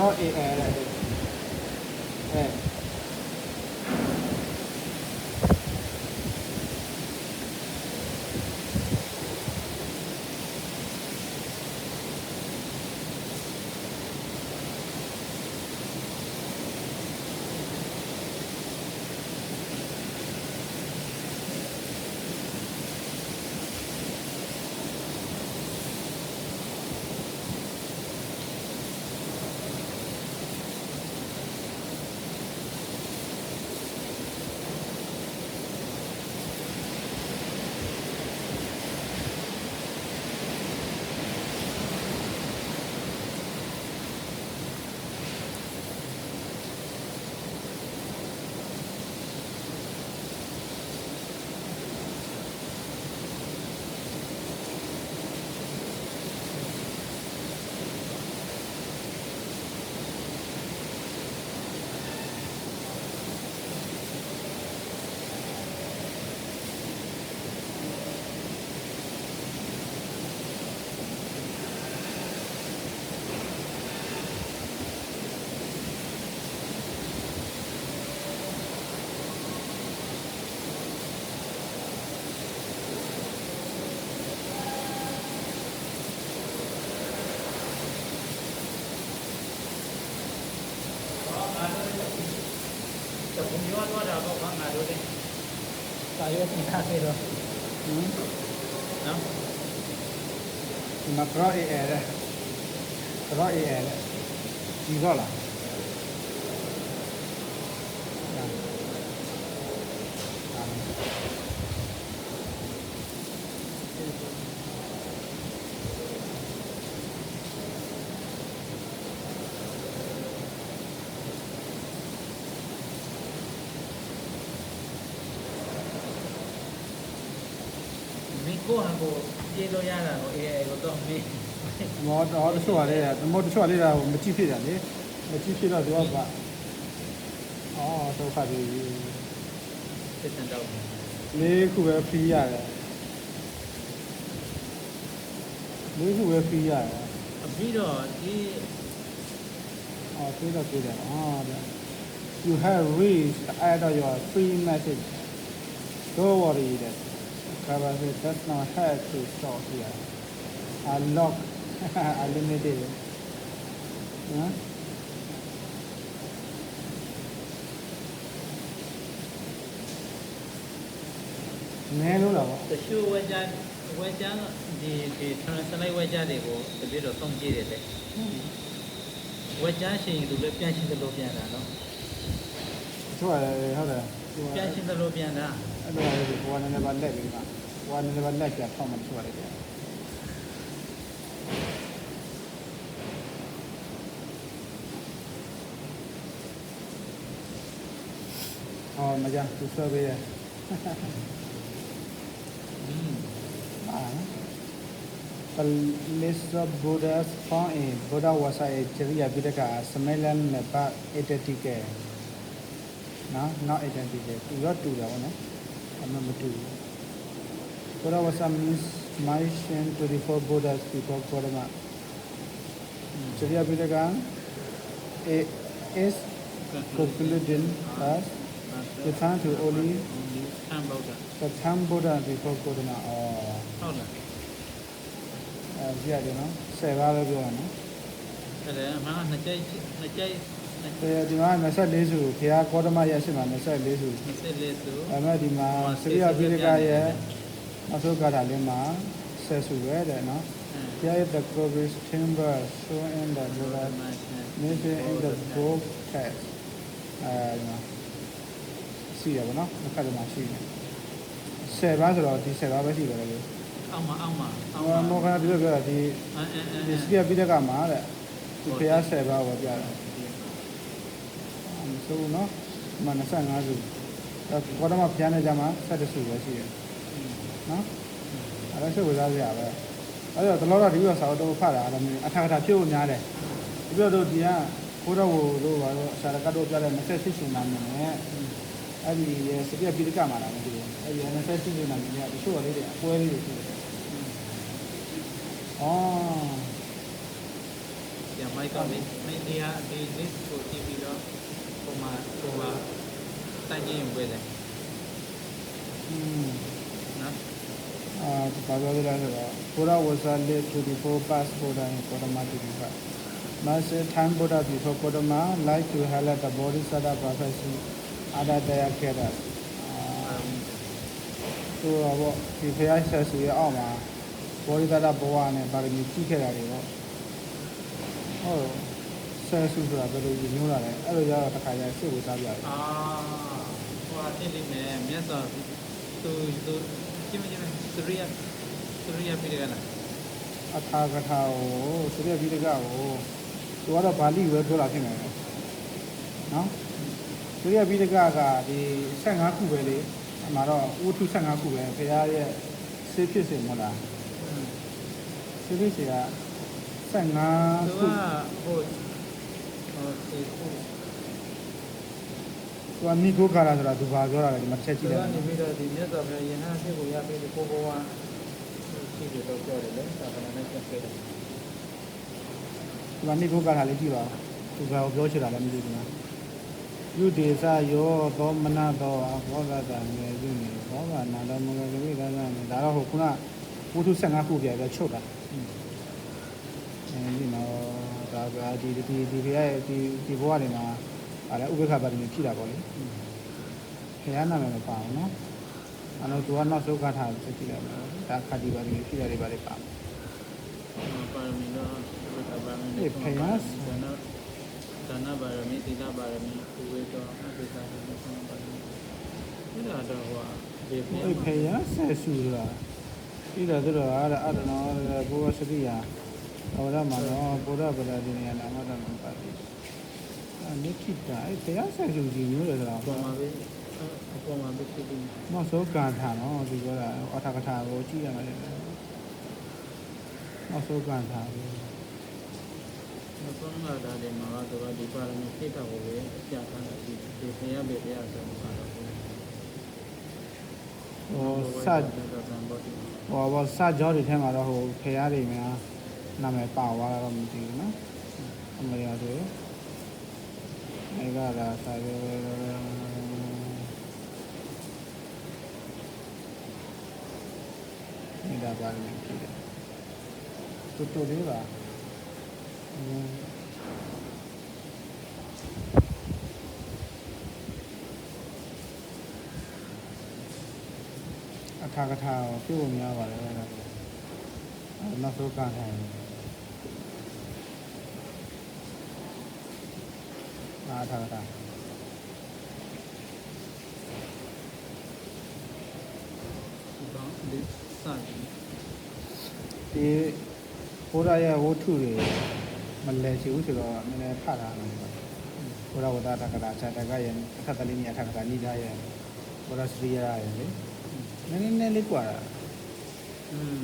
cross A L တဲ့ ผมยอดว่าดาวก็พังมาดูดิตายแล้วมีค่าเท่าไหร่เนาะมาเพราะเอเอเลยเพราะเอเอเลยจริงก็หรอ မောတော့တချို့ကလည်းမောတချို့ကလည်းဒါမကြည့်ဖြစ်တာလေမကြည့်ဖြစ်တော့သူကကအော်ဒုက္ခတွေစစ်စံတော့လေးခုပဲဖီးရတယ်လေးခုပဲဖီးရတယ်ပြီးတော့ဒီအော်ပြေးတော့ပြေးတယ်အော်ဒါ you have reached the end of your free message don't worry that cover it does not have to stop here unlock unlimited နော်နဲလို့လားဗောတချို့ဝက်ကြဝက်ကြဒီဒီ translate ဝက်ကြတွေကိုတပြည့်တော့သုံးကြည့်တယ်လေဝက်ကြရှင်သူလည်းပြန်ရှင်းသလိုပြန်တာနော်သူကလည်းဟုတ်တယ်ပြန်ရှင်းသလိုပြန်တာအဲ့လိုလေဘဝနဲ့လည်းပါလက်ပြီးမှဘဝနဲ့လည်းပါလက်ပြန်ဖောက်မှသူကလည်းတယ် အော်မကြသူဆွဲပေးတယ်อืม Ah. The list of Buddhas found in Buddha Vasa Chariya Pitaka Samalan Napa identical နော် not identical သူတော့တူတယ်ဗောနော်အမှမတူဘူး Buddha Vasa means mention 24 Buddhas before Gautama Chariya Pitaka it is concluded as return to only ဆံဘောက်တာ the Tham Buddha before Gautama อ๋อဟုတ်လားအဲကြည့်ရတယ်နော်10ပါးပဲပြောရနော်အဲ့ဒါအမှန်ကနှစ်ကြိမ်နှစ်ကြိမ်နှစ်အဲဒီမှာ24စုဘုရားကောဓမရဲ့အရှိမ24စု24စုအဲမဲ့ဒီမှာစရိယပိရိကရဲ့အသုကာတာလေးမှာ10စုပဲတဲ့နော်ဘုရားရဲ့ the progress chamber shown in the Buddha mentioned in the book text အဲဒီ မှာရှိရပါတော့တစ်ခါတည်းမှာရှိတယ်10ပါးဆိုတော့ဒီ10ပါးပဲရှိတယ်လေအောက်မှာအောက်မှာအောက်အော်မှာမောခဏပြောပြောတာဒီအဲအဲအဲဒီစရိယပိရိကမှာတဲ့ဒီဘုရား10ပါးကိုပြတယ်မဆိုးနော်မ25စုအဲဘောဓမဘုရားနဲ့ကြမှာ7စုပဲရှိတယ်နော်အဲ့ဒါစိတ်ဝင်စားစရာပဲအဲ့တော့တလောတော့ဒီလိုစာအုပ်တော့ဖတ်တာအဲ့ဒါမျိုးအထာကထာဖြစ်ဖို့များတယ်ဒီလိုတော့ဒီကဘုရားဝတို့ဘာလို့ဆရာကတို့ပြတဲ့28စုနာမည်နဲ့ အဲ့ဒီရဲ့စပြပိဋကမှာလာမယ်ဒီအဲ့ဒီ28စုနာမည်ကတချို့လေးတွေအပွဲလေးတွေရှိတယ်အော်ပြန်မမိုက်ကလေးမင်းဒီဟာဒီ list ကိုကြည့်ပြီးတော့ဟိုမှာဟိုဟာတိုင်ကြည့်ရင်ပြတယ်อืมနော်အာဘာပြောလဲဆိုတော့ဘုရားဝဇာလေး24 pass ဘုရားကိုဓမ္မတိက Master time Buddha before Kodama like to highlight the Bodhisattva prophecy Adadaya Kera အာသူတော့ဒီဖျားဆက်စီရဲ့အောက်မှာဘောဓိတတဘဝနဲ့ဗာရမီကြည့်ခဲ့တာတွေပေါ့ဟုတ်ဆယ်စုဆိုတာဘယ်လိုညိုးလာလဲအဲ့လိုကြတော့တစ်ခါကျစိတ်ဝင်စားပြတယ်အာဟိုဟာတိတိနဲ့မြတ်စွာသူသူကြည့်မကြည့်မသူရိယသူရိယပြတယ်ကလားအထာကထာကိုသတိပိဋကကိုသူကတော့ဗာလိပဲပြောတာဖြစ်နေတယ်နော် သတိပိဋကကဒီ15ခုပဲလေအမှာတော့ဝတ္ထု15ခုပဲဖျားရဲ့စေဖြစ်စေမဟုတ်လားစေဖြစ်စေက15သူခုကဟိုဟိုဒီဟိုသူကနိဂုခါရဆိုတာသူဘာပြောတာလဲဒီမှာချက်ကြသူည့်ကလိုက်နေပြီးတော့ဒီမြတ်စွာဘုရားယဟန်ဖြစ်ကိုရပြီးဒီကိုဘဝရှိတယ်တော့ပြောတယ်လေသာသနာနဲ့ဆက်ခဲ့တယ်ဒီမှာနိဂုခါရလေးကြည့်ပါသူဘာကိုပြောချင်တာလဲမသိဘူးနော် ယုဒေသယောသောမနသောဘောဂတာမြေယုနေဘောဂနာတော်မူကဝိဒါနာဒါတော့ဟိုခုနဝတ္ထု15ခုပြပဲချုပ်တာအဲဒီနော်ဒါကဒီဒီဒီဘုရားရဲ့ဒီဒီဘဝတွေမှာအဲဥပ္ပခပါတိမြဖြစ်တာပေါ့လေဘုရားနာမည်မပါဘူးနော်အဲ့တော့သူကနောက်ဆုံးကထာချက်ကြည့်လိုက်မယ်ဒါခတိပါတိဖြစ်တာတွေပါလေပါမယ်ပါရမီတော့ဝိသပါရမီအေးဖယားဒါန ဒါနပါရမီသီလပါရမီဥဝေတော့အပိသပါရမီဆုံးပါရမီဒါတော့ဟိုဒီဖအဲ့ဖေရဆက်ဆူလာဣဒသရအာရအတနောဘောစရိယာအောရမနောဘုရားဗလာဒီနေနာမတံပါတိအနိခိတာအဲ့ဖေရဆက်ဆူကြီးမျိုးလေဆိုတော့ပေါ်မှာပဲအပေါ်မှာပဲဖြစ်ပြီးနောက်ဆုံးကာထာနော်ဒီပြောတာအထာကထာကိုကြည့်ရမယ်လေနောက်ဆုံးကာထာကို နောက်ဆုံးလာတာဒီမှာတော့ဒီပါရမီစိတ်တော်ကိုပဲအပြထားတာဒီဒီဖယားပဲတရားဆုံးပါတော့ဟောစတံဘောတိဟောဘောစကြောတွေထဲမှာတော့ဟိုဖေရတွေများနာမည်ပါသွားတာတော့မသိဘူးနော်အမရတို့အဲကရာစာရောနေတာပါလိမ့်ဖြစ်တယ်တူတူလေးပါ အထာကထာကိုပြုတ်များပါတယ်အဲ့ဒါအဲ့နောက်ဆုံးကထိုင်အာထာကထာဒီတော့ဒီစသည်ဒီဘုရားရဲ့ဝတ္ထုတွေ မလဲချင်ဘူးဆိုတော့နည်းနည်းဖတ်တာမယ်ဘုရားဝတ္တတက္ကရာဇာတကရဲ့အခက်တလေးမြတ်ထက်ကတာနိဒာရဲ့ဘုရားစရိယရဲ့လေနည်းနည်းနည်းလေးกว่า อืม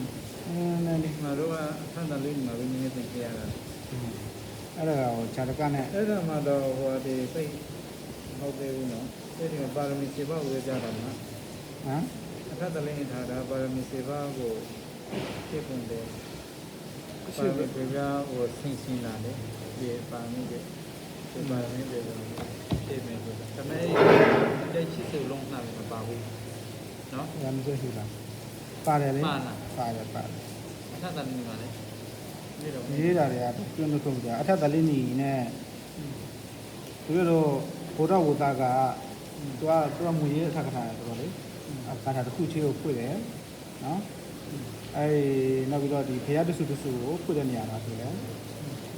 နည်းနည်းလေး ငါတို့ကအခန့်တလေးမှာပဲနည်းနည်းသင်ပြရတာ အဲ့ဒါကိုဇာတကနဲ့ အဲ့ဒါမှတော့ဟိုဒီစိတ်ဟုတ်သေးဘူးနော်အဲ့ဒီမှာပါရမီ7ပါးကိုကြတာမှာ ဟမ် အခန့်တလေးနဲ့ထားတာပါရမီ7ပါးကိုဖြစ်ပုံတယ် ပါရမီပြပြဟိုဆင်းဆင်းလာတယ်ဒီပါရမီတွေဒီပါရမီတွေတော့ဖြစ်မယ်ဆိုတာဒါပေမဲ့အဲ့ဒီချစ်စုလုံးနှာမပါဘူးနော်ရမ်းစရှိလားပါတယ်လေပါလားပါတယ်ပါတယ်အခန့်တလေးမှာလေဒီတော့ရေးတာတွေကတွန်းထုတ်ကြအထက်တလေးညီနဲ့သူတို့ဘုရားဝတ္တကသူကသူကမူရေးအထက်ကထာတယ်ဆိုတော့လေအခါထာတစ်ခုချင်းကိုဖွင့်တယ်နော် အဲနောက်ပြီးတော့ဒီဘုရားတဆုတဆုကိုဖွင့်တဲ့နေရာမှာဆိုလဲ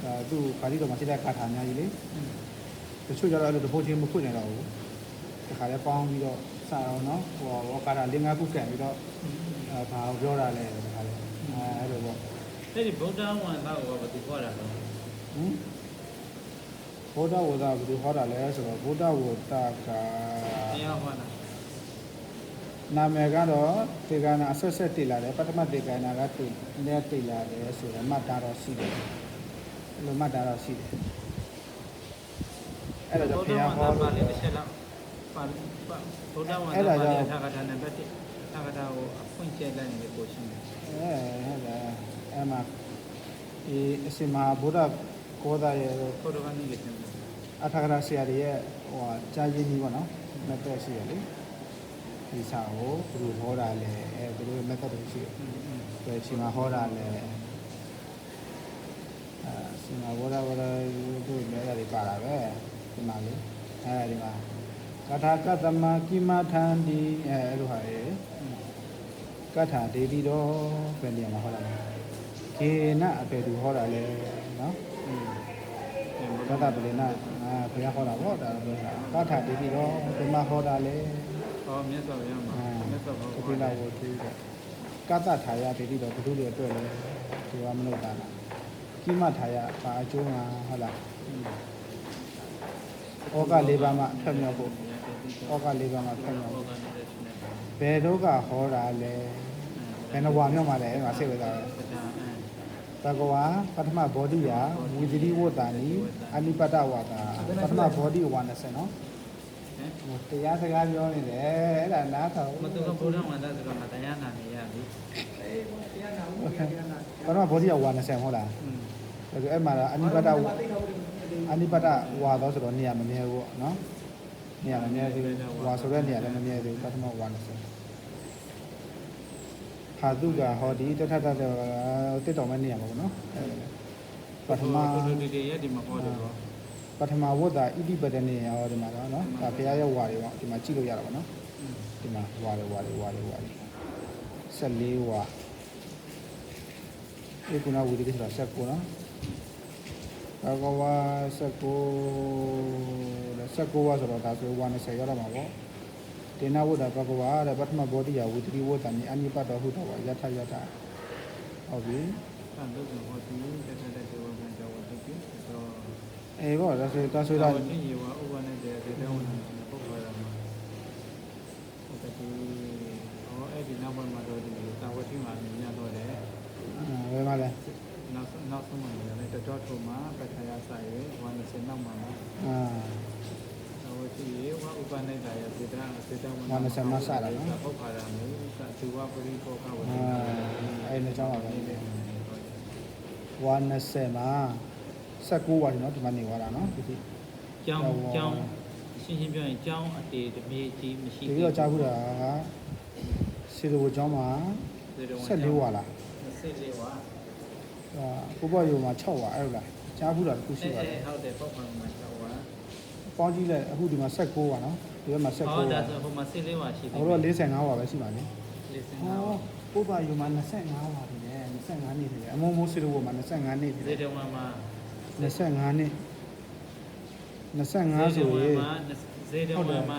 ဒါသူခါလီတော်မှာရှိတဲ့ကာထာအများကြီးလေတချို့ကျတော့အဲ့လိုတစ်ဖို့ချင်းမဖွင့်နိုင်တော့ဘူးဒီခါလဲပေါင်းပြီးတော့စအောင်နော်ဟိုဟောကာထာလင်္ကာခုကံပြီးတော့အဲဘာကိုပြောတာလဲဒီခါလဲအဲအဲ့လိုပေါ့အဲ့ဒီဗုဒ္ဓဝန်သားကိုဘာသူခေါ်တာလဲဟင်ဘုဒ္ဓဝဒဘယ်လိုဟောတာလဲဆိုတော့ဘုဒ္ဓဝဒကတရားဟောတာ နာမည်ကတော့တေကနာအဆက်ဆက်တည်လာတယ်ပထမတေကနာကတည်နဲ့တည်လာတယ်ဆိုတော့မှတ်တာတော့ရှိတယ်အဲ့လိုမှတ်တာတော့ရှိတယ်အဲ့ဒါကြောင့်ဘုရားဟောပါလို့ဠိတစ်ချက်တော့ပါပါဗုဒ္ဓဝန်သားပါဠိထာဂထာနံပါတ်1ထာဂထာကိုအဖွင့်ကျက်လိုက်နေကိုရှင်းတယ်အဲဟုတ်တယ်အဲ့မှာဒီအရှင်မဟာဗုဒ္ဓကောသားရဲ့ခေါ်တော့ကနေခဲ့တယ်အထာဂရဆရာတွေရဲ့ဟိုဟာကြာရင်းကြီးပေါ့နော်မက်သက်ရှိရလေ ဒီစာကိုဘယ်လိုဟောတာလဲအဲဘယ်လိုမက်သက်တွေရှိတယ်ဘယ်ချိန်မှာဟောတာလဲအဲစင်မာဝရဝရတို့လည်းအဲ့ဒါတွေပါတာပဲဒီမှာလေအဲဒီမှာကထာကတမကိမထန္တိအဲအဲ့လိုဟာလေကထာဒေတိတော်ဘယ်နေရာမှာဟောတာလဲကေနအပေသူဟောတာလဲနော်သတ္တပရိနာအာဘုရားဟောတာပေါ့ဒါတော့ကာထာတိတိတော့ဒီမှာဟောတာလေ ဟောမြတ်စွာဘုရားမှာအာမြတ်စွာဘုဒီရားလာဝတိတော့ကာသထာယတိတိတော့ဘုသူတွေအတွက်လေဒီဝမနုဿာနာကိမထာယပါအကျိုးမှာဟုတ်လားဩက၄ပါးမှဖက်မြောက်ဖို့ဩက၄ပါးမှဖက်မြောက်ဖို့ဘယ်တော့ကဟောတာလဲဘယ်နှဝါမြောက်မှာလဲအဲ့မှာစိတ်ဝင်စားတယ်ဘဂဝါပထမဘောဓိယဝိသတိဝတ္တာနိအနိပတ္တဝါတာပထမဘောဓိဝါ20နော်ဟို တရားစကားပြောနေတယ်အဲ့ဒါနားထောင်မတူကဘုရားဝန္ဒဆိုတော့မတရားနာနေရပြီဘာတော့ဘောဓိယဝါ20ဟုတ်လားอืมဒါဆိုအဲ့မှာအနိပတ္တအနိပတ္တဝါတော့ဆိုတော့နေရာမမြဲဘူးပေါ့နော်နေရာမမြဲသေးဘူးဝါဆိုတဲ့နေရာလည်းမမြဲသေးဘူးပထမဝါ20ဟာတုကဟောဒီတထထတတစ်တော်မဲ့နေရာမှာပေါ့နော်ပထမဒီဒီဒီရဲ့ဒီမှာဟောတယ်တော့ ပထမဝတ်တာဣတိပတနေရောဒီမှာတော့နော်ဒါဘုရားရဲ့ဝါတွေပေါ့ဒီမှာကြည့်လို့ရတာပေါ့နော်ဒီမှာဝါရဝါရဝါရဝါရ14ဝါဒီကုနာဝီဒီဆိုတာ19နော်ဘာကဝါ19လဲ19ဝါဆိုတော့ဒါဆိုဝါ20ရောက်တော့မှာပေါ့တေနဝုဒ္ဓဘဂဝါတဲ့ပထမဘောဓိယဝိတ္တိဝုဒ္ဓမြအနိပတ်တော်ဟုတော်ဝါယထယထဟုတ်ပြီသံတို့ကဟောဒီတက်တက်တဲ့ဘောကကြောဝတ္တိတော့ အေးပေါ့ဒါဆိုဒါဆိုဒါတော့ဝတ္တိယေဝဥပနဲ့တဲ့တဲ့တဲ့ဝန်နဲ့ပုဂ္ဂိုလ်ရမှာဟုတ်တယ်ဟောအဲ့ဒီနောက်ပိုင်းမှာတော့ဒီသာဝတိမှာမြင်တော့တယ်ဘယ်မှာလဲနောက်နောက်ဆုံးမှာလည်းတတော်ထုံမှာပထယာစာရေဝါနစနောက်မှာအာသာဝတိယေဝဥပနဲ့တာရစေတစေတဝန်ဝါနစမစတာနော်ပုဂ္ဂိုလ်ရမှာသသူဝပရိပောကဝတ္တိအာအဲ့ဒီကြောင်းပါပဲဝါ20မှာ 19ဝါဒီနော်ဒီမှာနေသွားတာနော်ဒီဒီကျောင်းကျောင်းရှင်းရှင်းပြောရင်ကျောင်းအတေတမေကြီးမရှိဒီပြီးတော့ကြားဘူးတာကစီလိုကျောင်းမှာ14ဝါလား14ဝါဟိုဘဘယုံမှာ6ဝါအဲ့လိုလားကြားဘူးတာတစ်ခုရှိအဲပါတယ်ဟုတ်တယ်ပေါ့ပါမှာ6ဝါပေါင်းကြည့်လိုက်အခုဒီမှာ16ဝါနော်ဒီဘက်မှာဟော16ဝါဒါဆိုဟိုမှာ14ဝါရှိတယ်အခုတော့45ဝါပဲရှိပါလေ45ဟောဝါဘဘယုံမှာ25ဝါတယ်25နှစ်တယ်အမုံမိုးစီလိုမှာ25နှစ်ဇေတယ်တဝါမှာ 25နှစ်25ဆိုရင်ဇေတဝါမှာ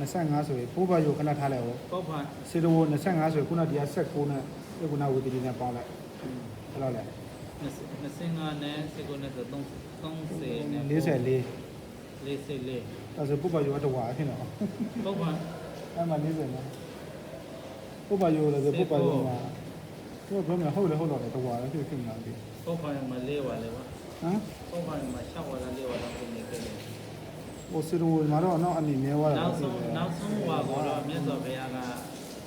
25 25ဆိုရင်ဘဘယုံခဏထားလိုက်ဟောပေါ့ပါစီလို25ဆိုရင်ခုနဒီက16နဲ့ဒီခုနဝီတီနဲ့ပေါင်းလိုက်ဘယ်လိုလဲ25နဲ့19နဲ့ဆို30နဲ့44 44ဒါဆိုပုပ္ပယောတဝါဖြစ်တော့ပေါ့ပါအဲ့မှာ40နော်ပုပ္ပယောလည်းဆိုပုပ္ပယောမှာသူကဘယ်မှာဟုတ်လဲဟုတ်တော့တယ်တဝါလည်းဖြစ်ဖြစ်နေတာဒီပေါ့ပါမှာ4ဝါလေပါ ဟမ်ပေါ့ပါမှာ6ဝါလား4ဝါလားပြင်နေကြတယ်ဟိုစီရိုမှာတော့နောက်အနေနဲ့ွားတာနောက်ဆုံးနောက်ဆုံးဝါကိုတော့မြတ်စွာဘုရားက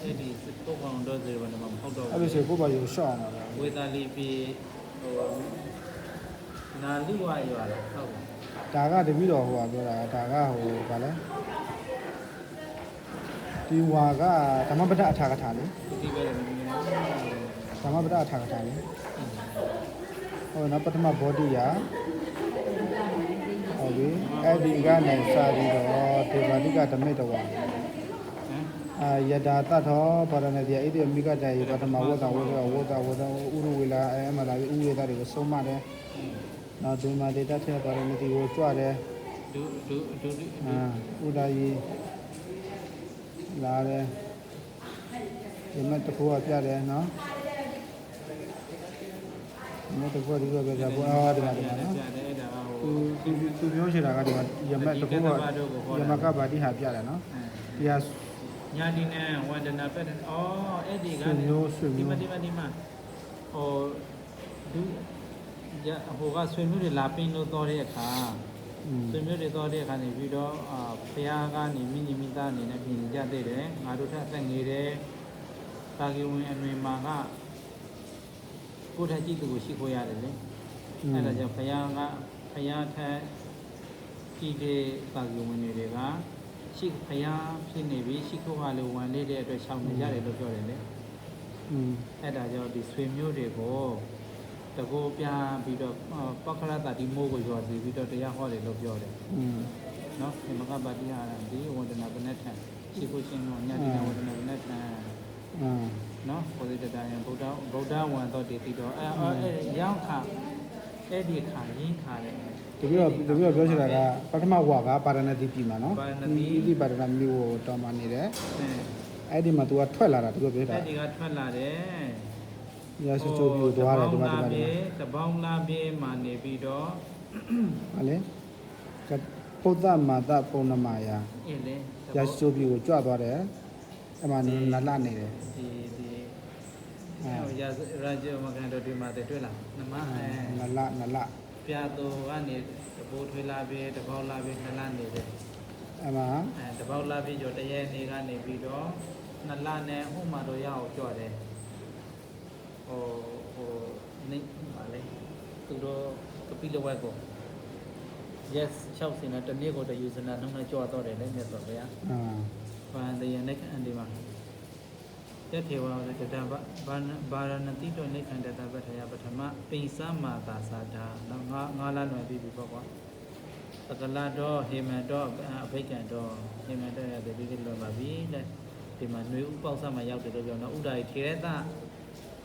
အဲ့ဒီပုဂ္ဂိုလ်တော်စေဘယ်မှာမဟုတ်တော့အဲ့လိုဆိုပုပ္ပယောရှော့အောင်ပါဝေသာလီပြီဟိုနာလိဝရွာလားဟုတ်ပါဒါကတပည့်တော်ဟိုကပြောတာဒါကဟိုဗာလဲဒီဝါကဓမ္မပဒအထာကထာလေဒီပဲလည်းမြင်နေဓမ္မပဒအထာကထာလေ ဟိုနော်ပထမဘောဓိယာဟုတ်ပြီအဲ့ဒီကနေစာပြီးတော့ဒေဝတိကဓမိတဝါဟမ်အာယတာတတ်သောပါရဏတိအိတိမိကတယေပထမဝတ္တဝတ္တဝတ္တဝတ္တဥရဝေလာအဲမလာပြီးဥဝေဒတွေကိုဆုံးမတယ်။နောက်ဒုမာတေတထေပါရဏတိကိုကြွတယ်ဒုဒုဒုဒု။အာဥဒာယီလာတယ်။ဒီမဲ့တကူကပြတယ်နော်။ ဒီမဲ့တကူကဒီလိုပဲပြပေါ်အားဒီမှာဒီမှာနော်ကြားတယ်အဲ့ဒါဟို။သူသူသူပြောချင်တာကဒီမှာယမက်တကူကယမကပါတိဟာပြတယ်နော်။ဒီဟာညာဒီနဲ့ဝန္ဒနာပက်တယ်အော်အဲ့ဒီကဆွေမျိုးဆွေဒီမျိုးမဒီမဒီမဟိုဒုရဟိုကဆွေမျိုးတွေလာပင်းလို့တော်တဲ့အခါอืมဆွေမျိုးတွေတော်တဲ့အခါနေပြီးတော့အာဘုရားကနေမိညီမိသားအနေနဲ့ပြင်ကြတဲ့တယ်ငါတို့ထက်အသက်ငယ်တယ်တာဂီဝင်အမေမာက ကိုယ်ထက်ကြည့်သူကိုရှိခိုးရတယ်လေအဲ့ဒါကြောင့်ဘုရားကဘုရားထက်ကြည့်တဲ့ပါကဝင်တွေကရှိဘုရားဖြစ်နေပြီရှိခိုးကလည်းဝင်နေတဲ့အတွက်ရှောင်နေရတယ်လို့ပြောတယ်လေအဲ့ဒါကြောင့်ဒီဆွေမျိုးတွေကိုတကောပြပြီးတော့ပခရတတိမိုးကိုရောစီပြီးတော့တရားဟောတယ်လို့ပြောတယ်နော်ဒီမကပါတိဟာဒီဝန္ဒနာပနထံရှိခိုးရှင်တို့ညတိနာဝန္ဒနာပနထံ နော်ဘုရားတရားယံဗုဒ္ဓဗုဒ္ဓဝန်တော်တည်တည်တော့အဲအဲရောက်ခါအဲ့ဒီခါရင်းခါတယ်တပည့်တော့တပည့်တော့ပြောချင်တာကပထမဝါကပါရဏတိပြီမှာနော်ပါရဏသီဒီပါရဏမျိုးကိုတော်မှနေတယ်အဲအဲ့ဒီမှာ तू ကထွက်လာတာတပည့်ပြောတာအဲ့ဒီကထွက်လာတယ်ရဆူချိုပြီးသွားတယ်ဒီမှာဒီမှာဒီတပေါင်းလာပြေးမှနေပြီးတော့မှာဟာလေကပုဒ္ဒမာတပုံနမာယာအေးလေရဆူချိုပြီးကိုကြွသွားတယ် အဲ့မှာနလနေတယ်ဒီဒီအဲအဲရာရာဇမကန်တော်ဒီမှာတွေ့လားနမအဲနလနလပြာတော်ကနေတပိုးထွေးလာပြေးတပေါင်းလာပြေးနှလနေတယ်အဲ့မှာအဲတပေါက်လာပြီးကျော်တရဲနေကနေပြီးတော့နှစ်လနဲ့ဟိုမှာတော့ရအောင်ကြော့တယ်ဟိုဟိုနေပါလေသူတို့ကပိလဝက်ကို yes 60စင်နဲ့တနေ့ကိုတယူဇနာနှုံးနဲ့ကြော့တော့တယ်လေမြတ်စွာဘုရားအာ ဘာန်တရနေကန်ဒီမှာတထေဝါဝတတဗဘာဘာရဏတိတောနေခန္တတပထယပထမပိစမာသာသာတာနော်ငါငါလာလွယ်ပြီးပြီပေါ့ကွာပကလာတော့ဟေမန်တော့အဘိက္ခံတော့ဟေမန်တော့ရတယ်ဒီလိုလွန်ပါပြီတဲ့ဒီမှာຫນွေဥပေါက်ဆက်မှာရောက်တယ်လို့ပြောတော့ဥဒ္ဒါရီထေရတ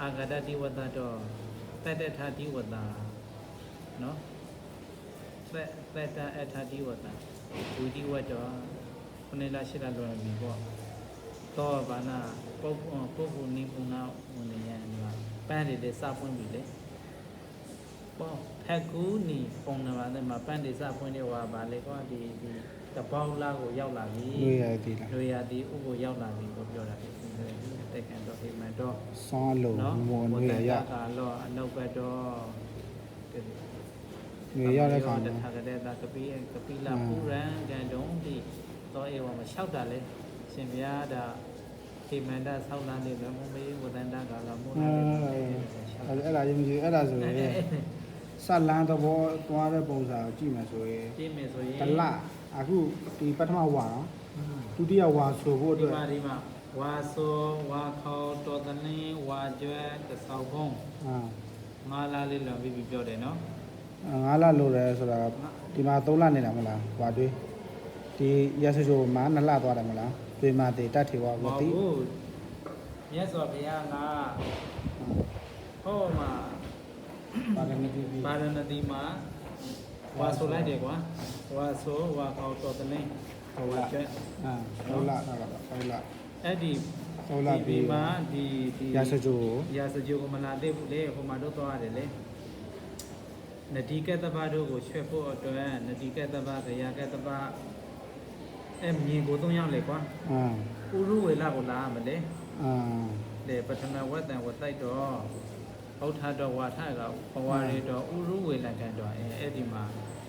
အာဂတတိဝတ္တတော့တတ္တထာတိဝတ္တနော်တတ္တအထာတိဝတ္တဝိတိဝတ္တ ခုနေလားရှိလားလွန်ပြီပေါ့တော့ဘာနာပုပ်ပုပ်ပုနိပုနာဝင်နေရနေပါပန်းတွေလည်းစပွင့်ပြီလေပေါ့ဖက်ကူးနီပုံနံပါတ်နဲ့မှာပန်းဒေစဖွင့်နေဟောပါလေကွာဒီဒီတပေါင်းလားကိုရောက်လာပြီလွေရသည်လားလွေရသည်ဥကိုရောက်လာပြီကိုပြောတာဒီတက်ကန်တော့ဟိမန်တော့ဆောင်းလုံးနော်မော်နွေရရကာလောအနုဘတ်တော့နွေရတဲ့ခါတမှာထာဂတဲ့တာကပိကပိလာပူရန်ကန်တုံးဒီ တော့အေဝမလျှောက်တာလေရှင်ဘုရားဒါဟိမန္တဆောက်လာနေတယ်မမေဝဒန္တကာလမောနာအဲလေအဲ့အဲ့ဒါရင်ကြီးအဲ့ဒါဆိုရင်စလန်းသဘောသွားတဲ့ပုံစံကိုကြည့်မယ်ဆိုရင်ကြည့်မယ်ဆိုရင်တလအခုဒီပထမဝါနော်ဒုတိယဝါဆိုဖို့အတွက်ဒီမှာဒီမှာဝါဆိုဝါခေါတော်တလင်းဝါကျွဲတဆောက်ဖုံးအာငါးလားလေးလောပြီးပြီးပြောတယ်နော်ငါးလလိုတယ်ဆိုတာဒီမှာ3လနေတာမဟုတ်လားဝါတွေး ဒီရဆချိုမှာ2လသွားတယ်မဟုတ်လားတွေမှာတေတတ်ထေဝဝမဟုတ်တိဘူးမြတ်စွာဘုရားကဟောမှာပါရမီတိပြီပါရဏသီမှာဝါဆိုလိုက်တယ်ကွာဝါဆိုဝါခေါတော်တလင်းဟုတ်ဝါလားကျွဲအာဟုတ်လားဟုတ်လားဟုတ်လားအဲ့ဒီဟုတ်လားဒီပြီမှာဒီဒီရဆချိုကိုရာစကြိုကမလာသေးဘူးလေဟိုမှာတော့သွားရတယ်လေနတိကတ္တပတို့ကိုရွှဲဖို့အတွက်နတိကတ္တပခရာကတ္တပ အဲမြင်ကိုသုံးရောက်လေကွာအာဥရုဝေလကိုလာရမလဲအာလေပထမဝတ္တံဝတိုက်တော့ဘုထတော်ဝါထကဘဝရေတော်ဥရုဝေလကံတော်အဲအဲ့ဒီမှာ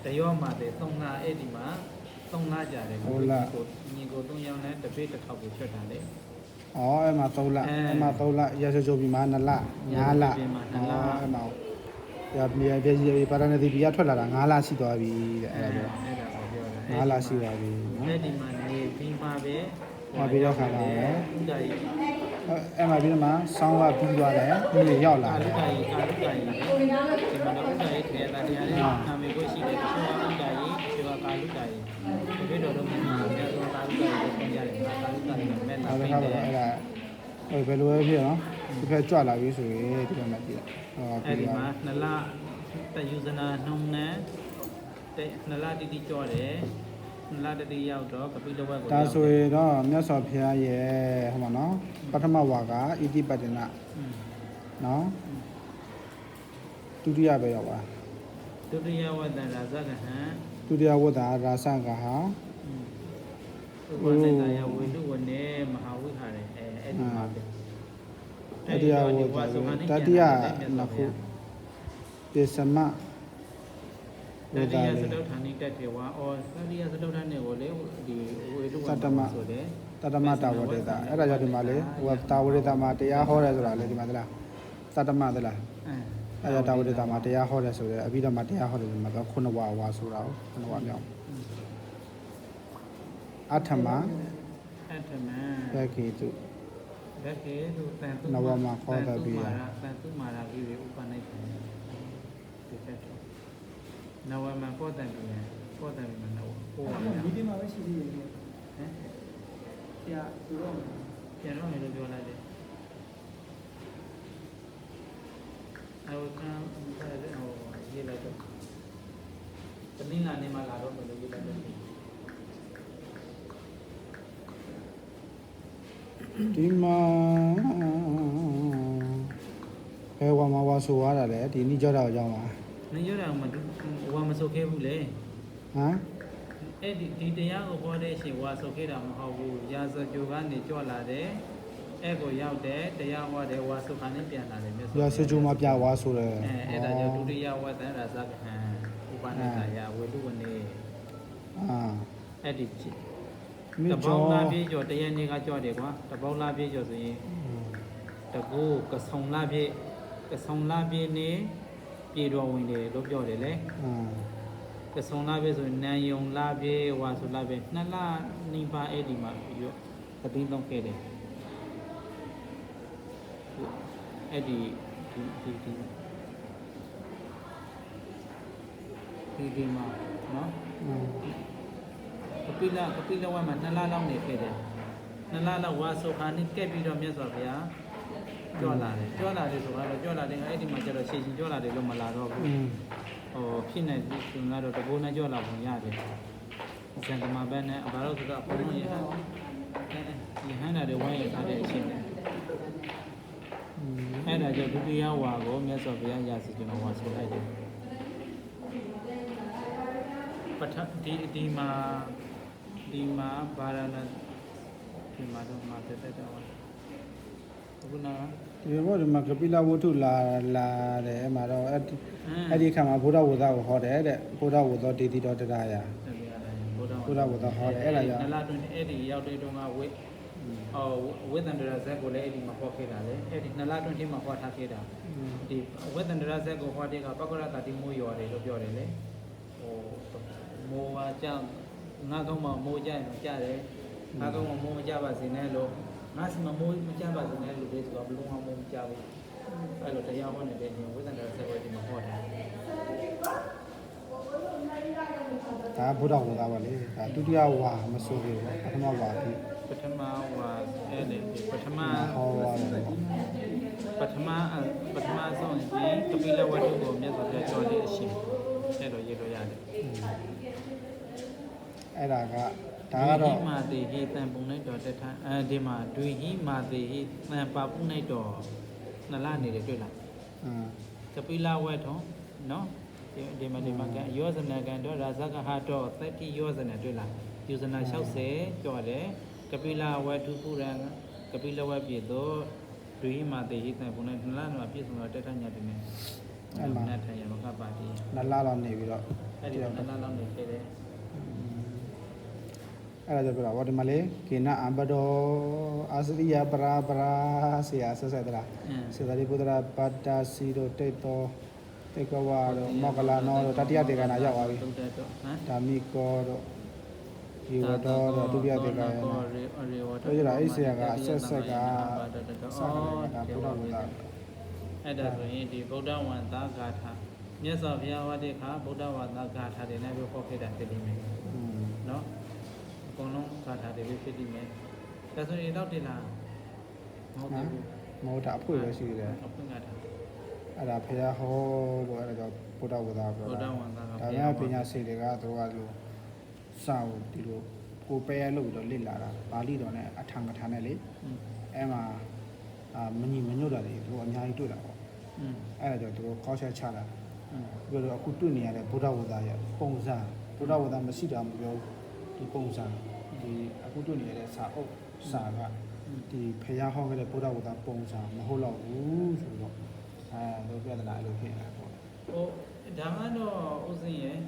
တရောမှာတဲ့သုံးနာအဲ့ဒီမှာသုံးနာကြတယ်ကိုမြင်ကိုသုံးရောက်နဲ့တပိတ်တစ်ခေါက်ကိုချွတ်တာလေဩအဲ့မှာ3လအဲအဲ့မှာ3လရဆချိုပြီမှာ2လ5လပြီမှာ2လအဲ့မှာရမြေပြည့်ပါရဏတိပြီကထွက်လာတာ5လရှိသွားပြီတဲ့အဲ့ဒါပြော အဲ့ဒါကိုပြောတာ5လရှိပါပြီနော်အဲ့ဒီမှာနေပြီးမှပဲဟောပြီးတော့ခါလာတယ်ဥဒ္ဒါရီအဲ့မှာပြီးတော့မှဆောင်းကပြီးသွားတယ်ဒီရောက်လာကာတလုယ်ဒ္ဒါရီကာလုဒ္ဒါရီဒီမှာတော့ဥဒ္ဒါရီထေရတာတရားလေးနာမည်ကိုရှိတယ်တချို့ကဥဒ္ဒါရီတချို့ကကာလုဒ္ဒါရီဒီလိုတော့မြန်မာပြည်ကတော့ကာလုဒ္ဒါရီကိုပြောရတယ်ကာလုဒ္ဒါရီနဲ့မဲ့လာနောက်တစ်ပြီးခါတယ်တော့အဲ့ဒါဟိုဘယ်လိုပဲဖြစ်နော်ဒီဖက်ကြွလာပြီဆိုရင်ဒီမှာကြည့်ဟောအဲ့ပြီးဒီသွားမှာနလတယူဇနာနှုံနဲ့ တဲ့နလတိတိကြောတယ်နလတတိရောက်တော့ကပိလဝက်ကိုဒါဆိုရင်တော့မြတ်စွာဘုရားရဲ့ဟိုမှာနော်ပထမဝါကဣတိပတ္တနာနော်ဒုတိယပဲရောက်ပါဒုတိယဝတ္တရာဇကဟံဒုတိယဝတ္တာရာဆကဟာဥပနိတယဝိတုဝနေမဟာဝိဟာရအဲအဲ့ဒီမှာပဲတတိယဝတ္တာတတိယနှစ်ခုပိသမ ဝတတ္တိတာယလေသတုဌာနိတက်ထေဝါအောတတိယသတုဌာနိကိုလေဒီဝိတုဝသတ္တမဆိုတယ်တတမတာဝတေတာအဲ့ဒါကြောင့်ဒီမှာလေဟိုတာဝတေတာမှာတရားဟောတယ်ဆိုတာလေဒီမှာသလားသတ္တမသလားအဲအဲဒါတာဝတိတာမှာတရားဟောတယ်ဆိုတော့အဘိဓမ္မာတရားဟောတယ်ဆိုမှာတော့ခုနဝါဝါဆိုတာကိုခုနဝါမြောက်အထမအတ္တမံဘက်ကေတုဘက်ကေသူတန်သူနဝမခောတပိယတန်သူမာရာကြီးဥပနိဒေဒီဖက်တော့ နဝမခောတပိယခောတပိယနဝဟောပါဗျာဒီမှာပဲရှိသေးတယ်ဟမ်ဆရာသူတော့ပြန်တော့လည်းပြောလိုက်တယ်အဲဝကံအဲဟိုရေးလိုက်တော့တနင်္လာနေ့မှလာတော့မယ်လို့ရေးလိုက်တယ်ဒီမှာဘယ်ဝါမဝါဆိုရတာလဲဒီနိကြောတာကိုကြောင်းပါ နင်ရတာမဝါမဆုတ်ခဲ့ဘူးလေဟမ်အဲ့ဒီဒီတရားကိုဟောတဲ့ရှင်ဝါဆုတ်ခဲ့တာမဟုတ်ဘူးရာဇကြိုကနေကြွလာတယ်အဲ့ကိုရောက်တယ်တရားဟောတယ်ဝါဆုတ်ခါနဲ့ပြန်လာတယ်မြတ်စွာဘုရရားစကြူမပြဝါဆိုတယ်အဲအဲ့ဒါကြောင့်ဒုတိယဝတ္တန်ရာဇကဟံဥပနိဒာယဝေလူဝနေအာအဲ့ဒီမိတကျော်ပေါင်းလာပြေးကျော်တရက်နေ့ကကြော့တယ်ကွာတပေါင်းလာပြေးကျော်ဆိုရင်တကူကဆုံလာပြေးကဆုံလာပြေးနေ ပြေတော်ဝင်တယ်လို့ပြောတယ်လေအာကဆုံလာပြေးဆိုရင်နန်ယုံလာပြေးဝါဆိုလာပြေးနှစ်လနိပါအဲ့ဒီမှာရောသတိလုံးခဲ့တယ်အဲ့ဒီဒီဒီဒီဒီဒီမှာနော်ကပိလကပိလဝါမှာနှစ်လလောက်နေခဲ့တယ်နှစ်လလောက်ဝါဆုခါနဲ့ကက်ပြီးတော့မြတ်စွာဘုရား ကြော့လာတယ်ကြော့လာတယ်ဆိုတော့ကြော့လာတယ်အဲ့ဒီမှာကျတော့ရှေ့ရှင်ကြော့လာတယ်လို့မလာတော့ဘူးဟိုဖြစ်နေပြီသူကတော့တဘိုးနဲ့ကြော့လာပုံရတယ်စံကမာဘက်နဲ့ဘာလို့ဆိုတော့အပေါ်လုံးရဟန်းရဟန်းတဲ့ဝိုင်းရထားတဲ့အချိန်နဲ့အဲ့ဒါကြောင့်ဒုတိယဝါကိုမြတ်စွာဘုရားရာစီကျွန်တော်ဝါဆိုလိုက်တယ်ပထမဒီဒီမှာဒီမှာဗာရဏဒီမှာတော့မှာတက်တဲ့တော့ ခုနကဒီဘောဒီမှာကပိလဝတ္ထုလာလာတယ်အဲ့မှာတော့အဲ့ဒီအင်းအဲ့ဒီခါမှာဘုရားဝဒကိုဟောတယ်တဲ့ဘုရားဝဒတေတိတော်တရားရာဘုရားဘုရားဝဒဟောတယ်အဲ့ဒါကြောင့်နလာတွင်အဲ့ဒီရောက်တဲ့တုန်းကဝိဟောဝိသန္တရာဇက်ကိုလည်းအဲ့ဒီမှာဟောခဲ့တာလေအဲ့ဒီနလာတွင်ဒီမှာဟောထားခဲ့တာဒီဝေဒန္တရဇက်ကိုဟောတဲ့ကပက္ကရတာတိမိုးရွာတယ်လို့ပြောတယ်လေဟိုမိုးပါကြောင့်ငါကောင်းမှမိုးကြရင်ကြတယ်ငါကောင်းမှမိုးမကြပါစေနဲ့လို့ ငါစမမိုးမကြပါစေနဲ့လို့ပြောဆိုတော့ဘလုံးအောင်မိုးမကြဘူးအဲ့လိုတရားဟောနေတဲ့ညဝေဒန္တရဇက်ကိုဒီမှာဟောတယ်ဒါဘုရားဝဒပါလေဒါဒုတိယဝါမဆိုဘူးပထမဝါဒီပထမဝါအဲ့ဒီပထမဟောရတယ်ပထမပထမဆုံးရင်ကပိလဝတ္ထုကိုမြတ်စွာဘုရားကြော်တဲ့အရှင်အဲ့လိုရေးလို့ရတယ်အဲ့ဒါက ဒါကတော့ဒွေဟိမာတေဟိတံပုံလိုက်တော်တထအဲဒီမှာဒွေဟိမာတေဟိတံပါပုလိုက်တော်နလနေတယ်တွေ့လားအင်းကပိလဝက်ထုံနော်ဒီဒီမှာဒီမှာကယောဇနကံတော့ရာဇကဟာတော့သတိယောဇနတွေ့လားယောဇနာ60ကြော်တယ်ကပိလဝက်ထုပုရံကပိလဝက်ပြည့်တော့ဒွေဟိမာတေဟိတံပုံလိုက်နလနေမှာပြည့်စုံတော့တထညတယ်နဲ့အဲ့မှာနတ်ထရမကပါတိနလလောက်နေပြီးတော့အဲ့ဒီနလလောက်နေခဲ့တယ် အဲ့ဒါကြောင့်ပြောတာဗောဒီမှာလေကေနအံဘဒောအာစရိယပရာပရာဆရာဆက်ဆက်တလားအင်းစေတရိပုတ္တရာပတ္တာစီတို့တိတ်တော်တေကဝါတို့မောကလာနောတို့တတိယတေကနာရောက်သွားပြီတုတ်တဲ့တော့ဟမ်ဓာမိကောတို့ဒီဝတော်တို့ဒုတိယတေကရနော်ရေဝတို့ကြလားအဲ့ဆရာကအဆက်ဆက်ကစတယ်ဒါဘုရားဘုရားအဲ့ဒါဆိုရင်ဒီဗုဒ္ဓဝန္တာဂါထာမြတ်စွာဘုရားဟောတဲ့အခါဗုဒ္ဓဝန္တာဂါထာတွေနဲ့ပဲဟောခဲ့တာဖြစ်နေမယ်อืมနော် အကုန်လုံးကဒါတွေပဲဖြစ်နေမယ်ဒါဆိုရင်တော့တင်လာမဟုတ်ဘူးမဟုတ်တာအဖို့ရရှိတယ်အဖို့ကတာအဲ့ဒါဖရာဟောလို့အဲ့ဒါကြောင့်ဘုဒ္ဓဝါဒပြောတာဒါကြောင့်ပညာရှိတွေကသူတို့ကလိုစာကိုဒီလိုကိုပဲရလို့တော့လစ်လာတာပါဠိတော်နဲ့အထံကထာနဲ့လေအဲ့မှာအာမညီမညွတ်တာတွေသူတို့အများကြီးတွေ့တာပေါ့အဲ့ဒါကြောင့်သူတို့ကောက်ချက်ချတာပြီးတော့အခုတွေ့နေရတဲ့ဘုဒ္ဓဝါဒရဲ့ပုံစံဘုဒ္ဓဝါဒမရှိတာမပြောဒီပုံစံ ဒီအခုတွေ့နေရတဲ့စာအုပ်စာကဒီဖះဟောခဲ့တဲ့ဗုဒ္ဓဘာသာပုံစံမဟုတ်တော့ဘူးဆိုတော့အဲလောပြဒနာအဲ့လိုဖြစ်နေတာပေါ့ဟိုဒါမှတော့ဥစဉ်ရယ်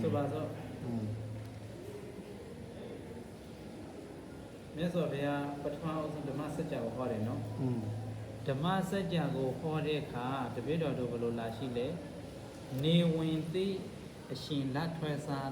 ဆိုပါတော့မြတ်စွာဘုရားပထမအဆုံးဓမ္မစကြာကိုဟောတယ်နော်ဓမ္မစကြာကိုဟောတဲ့အခါတပည့်တော်တို့ဘယ်လိုလာရှိလဲနေဝင်သိအရှင်လက်ထွက်စား